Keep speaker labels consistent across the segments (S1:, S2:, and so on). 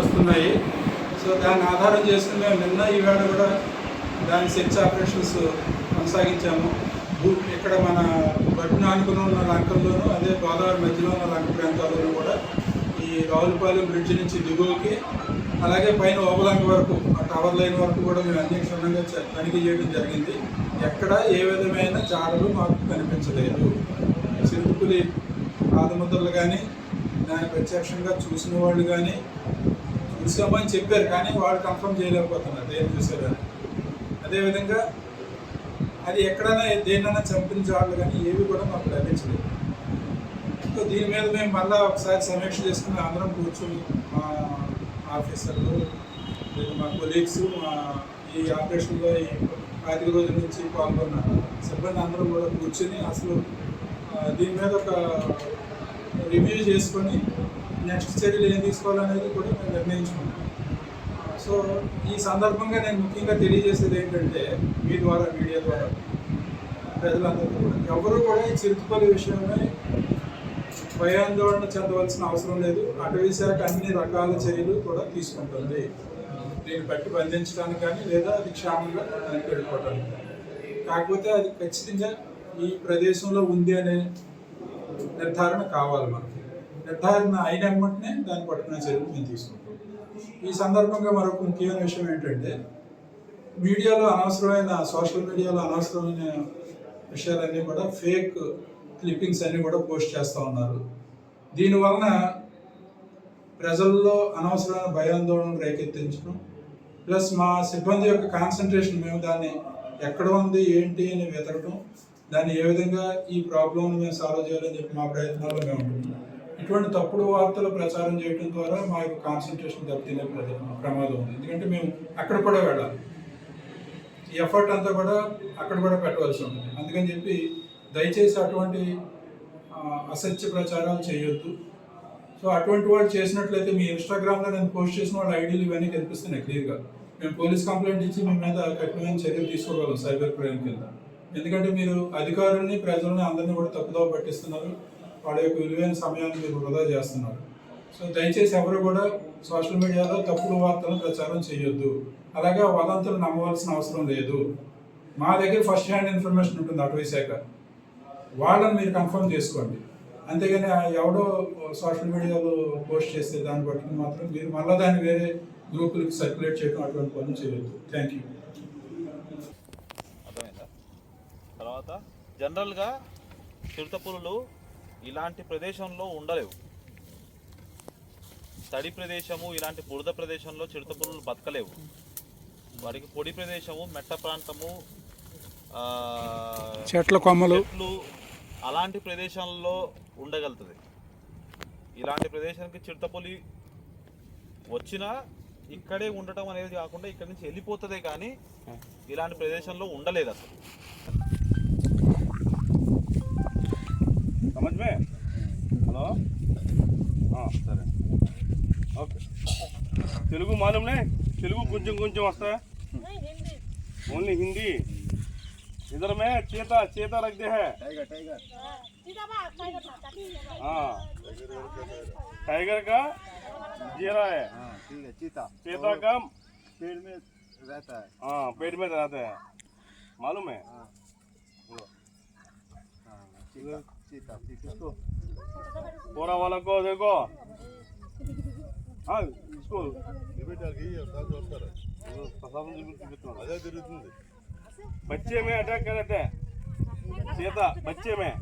S1: వస్తున్నాయి. సో దాన్ని ఆధారం చేసుకుని మేము నిన్న ఈవేళ కూడా దాని సెర్చ్ ఆపరేషన్స్ కొనసాగించాము. భూ- ఇక్కడ మన బట్టిన ఆనుకుని ఉన్న లంకల్లోనూ అదే గోదావరి మధ్యలో ఉన్న లంక ప్రాంతాల్లోనూ కూడా ఈ రావులపాలెం బ్రిడ్జ్ నుంచి దిగువకి అలాగే పైన ఓబలంక వరకు ఆ టవర్ లైన్ వరకు కూడా మేము అన్ని క్షుణ్ణంగా తనిఖీ చేయడం జరిగింది. ఎక్కడ ఏ విధమైన జాడలు మాకు కనిపించలేదు. చిరుపులి పాదముద్రలు కానీ దాన్ని ప్రత్యక్షంగా చూసిన వాళ్ళు కానీ చూసామని చెప్పారు కానీ వాళ్ళు కన్ఫర్మ్ చేయలేకపోతున్నారు. ఏం చూసేదాన్ని అదేవిధంగా అది ఎక్కడైనా దేన్నైనా చంపిన జాడలు కానీ ఏవి కూడా మాకు లభించలేదు. సో దీని మీద మేము మళ్ళీ ఒకసారి సమీక్ష చేసుకుని అందరం కూర్చొని మా ఆఫీసర్లు లేదా మా కొలీగ్స్ మా ఈ ఆపరేషన్లో ఈ పాతిక రోజుల నుంచి పాల్గొన్న సిబ్బంది అందరం కూడా కూర్చొని అసలు దీని మీద ఒక రివ్యూ చేసుకొని నెక్స్ట్ చర్యలు ఏం తీసుకోవాలనేది కూడా మేము నిర్ణయించుకున్నాం. సో ఈ సందర్భంగా నేను ముఖ్యంగా తెలియజేసేది ఏంటంటే మీ ద్వారా మీడియా ద్వారా ప్రజలందరూ కూడా. ఎవరు కూడా ఈ చిరుతుపల్లి విషయమై భయాందోళన చెందవలసిన అవసరం లేదు. అటవీ శాఖ అన్ని రకాల చర్యలు కూడా తీసుకుంటుంది. దీన్ని బట్టి బంధించడానికి కానీ లేదా అది క్షేమంగా దానికి వెళ్ళిపోవడానికి కాకపోతే అది ఖచ్చితంగా ఈ ప్రదేశంలో ఉంది అనే నిర్ధారణ కావాలి మనకి. నిర్ధారణ అయిన వెంటనే దాన్ని పట్టుకునే చర్యలు మేము తీసుకుంటాం. ఈ సందర్భంగా మరొక ముఖ్యమైన విషయం ఏంటంటే మీడియాలో అనవసరమైన సోషల్ మీడియాలో అనవసరమైన విషయాలన్నీ కూడా ఫేక్ క్లిప్పింగ్స్ అన్నీ కూడా పోస్ట్ చేస్తూ ఉన్నారు. దీనివలన ప్రజల్లో అనవసరమైన భయాందోళన రేకెత్తించడం ప్లస్ మా సిబ్బంది యొక్క కాన్సన్ట్రేషన్ మేము దాన్ని ఎక్కడ ఉంది ఏంటి అని వెతకడం దాన్ని ఏ విధంగా ఈ ప్రాబ్లమ్ని మేము సాల్వ్ చేయాలని చెప్పి మా ప్రయత్నాల్లో మేము ఉంటున్నాం. ఇటువంటి తప్పుడు వార్తలు ప్రచారం చేయడం ద్వారా మా యొక్క కాన్సన్ట్రేషన్ దెబ్బతినే ప్రమాదం ఉంది. ఎందుకంటే మేము అక్కడ కూడా వెళ్ళాలి. ఈ ఎఫర్ట్ అంతా కూడా అక్కడ కూడా పెట్టవలసి ఉంటుంది. అందుకని చెప్పి దయచేసి అటువంటి అసత్య ప్రచారాలు చేయొద్దు. సో అటువంటి వాళ్ళు చేసినట్లయితే మీ ఇన్స్టాగ్రామ్లో నేను పోస్ట్ చేసిన వాళ్ళ ఐడీలు ఇవన్నీ కనిపిస్తున్నాయి. క్లియర్గా మేము పోలీస్ కంప్లైంట్ ఇచ్చి మీ మీద కఠినమైన చర్యలు తీసుకోగలం సైబర్ క్రైమ్ కింద. ఎందుకంటే మీరు అధికారుల్ని ప్రజల్ని అందరినీ కూడా తప్పుదోవ పట్టిస్తున్నారు. వాళ్ళ యొక్క విలువైన సమయాన్ని మీరు వృధా చేస్తున్నారు. సో దయచేసి ఎవరు కూడా సోషల్ మీడియాలో తప్పుడు వార్తలను ప్రచారం చేయొద్దు. అలాగే వదంతులు నమ్మవలసిన అవసరం లేదు. మా దగ్గర ఫస్ట్ హ్యాండ్ ఇన్ఫర్మేషన్ ఉంటుంది అటవీ శాఖ. వాళ్ళని మీరు కన్ఫర్మ్ చేసుకోండి. అంతేగాని ఎవడో సోషల్ మీడియాలో పోస్ట్ చేస్తే దాన్ని బట్టి మాత్రం మీరు మళ్ళీ దాన్ని వేరే గ్రూపులకి సర్క్యులేట్ చేయడం అటువంటి పనులు చేయొద్దు. థ్యాంక్ యూ
S2: తర్వాత జనరల్గా చిరుతపులులు ఇలాంటి ప్రదేశంలో ఉండలేవు. తడి ప్రదేశము ఇలాంటి బురద ప్రదేశంలో చిరుతపులులు బతకలేవు. వాటికి పొడి ప్రదేశము మెట్ట ప్రాంతము ఆ,
S1: చెట్ల కొమ్మలు.
S2: చెట్లు అలాంటి ప్రదేశాల్లో ఉండగలుగుతుంది. ఇలాంటి ప్రదేశానికి చిరుతపులి వచ్చినా ఇక్కడే ఉండటం అనేది కాకుండా ఇక్కడ నుంచి వెళ్ళిపోతుందే కానీ ఇలాంటి ప్రదేశంలో ఉండలేదు అసలు.
S3: समझ में? हेलो हाँ सर। ओके। तेलुगु मालूम नहीं? तेलुगु कुछ कुछ वस्ता है? ओनली हिंदी। इधर में चेता चेता रख दे है। टाइगर हाँ। का जीरा है।
S4: हाँ, ठीक है चीता।
S3: चेता का
S4: पेड़ में रहता है।
S3: हाँ पेड़ में रहता है। मालूम है?
S4: हाँ।
S3: बोरा वाला को देखो। हाँ इसको। बच्चे में अटैक करते हैं। चेता बच्चे में।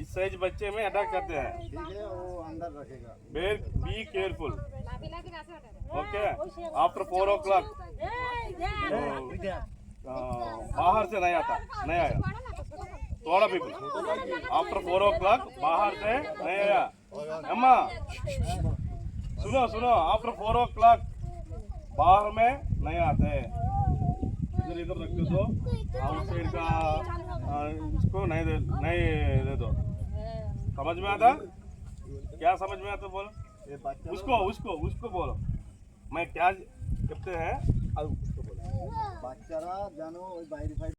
S3: इस साइज़ बच्चे में अटैक करते हैं।
S4: ठीक है वो अंदर रखेगा।
S3: Be careful okay after four o'clock बाहर से नहीं आता नहीं आया। फोर ओ क्लॉक बाहर से नहीं आया अम्मा सुनो सुनो आफ्टर फोर ओ क्लॉक बाहर में नहीं आते इधर इधर रख दो आउट साइड का इसको नहीं दे नहीं दे दो समझ में आता क्या समझ में आता बोलो उसको उसको उसको बोलो मैं क्या कहते हैं बोलो